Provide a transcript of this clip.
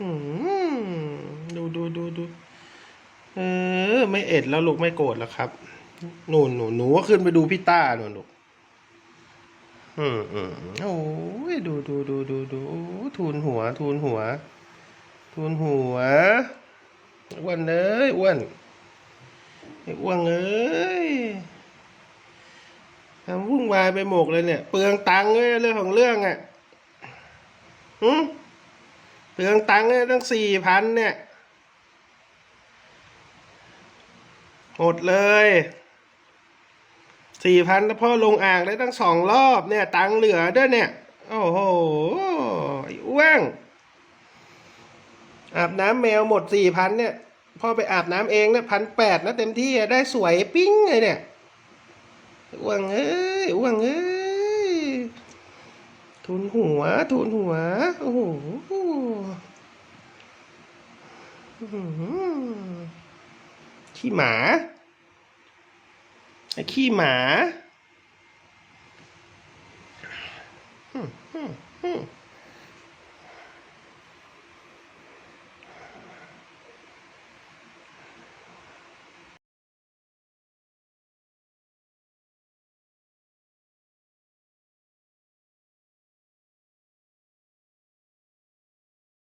ดูดูดูดูเออ ไม่เอ็ดแล้วลูกไม่โกรธแล้วครับ หนูหนูหนูก็ขึ้นไปดูพี่ต้าหนูลูกอืมอืมโอ้ยดูดูดูดูดูทูนหัว ทูนหัว ทูนหัวอ้วนเอ้ยอ้วนไอ้อ้วนเอ้ยทำวุ่นวายไปหมกเลยเนี่ย เปลืองตังค์เลยเรื่องของเรื่องอะหืม ลืองตังค์เลยตั้งสี่พันเนี่ย หมดเลยสี่พันแล้วพ่อลงอ่างได้ตั้งสองรอบเนี่ย ตังค์เหลือด้วยเนี่ย โอ้โหไอ้อ้วงอาบน้ำแมวหมดสี่พันเนี่ยพ่อไปอาบน้ำเองเนี่ยพันแปดนะเต็มที่ได้สวยปิ้งเลยเนี่ยอ้วงเอ้ยอ้วงเอ้ยทุนหัวทุนหัว โอ้โหอื้อหือ ขี้หมา ไอ้ขี้หมาอืมอืมอืม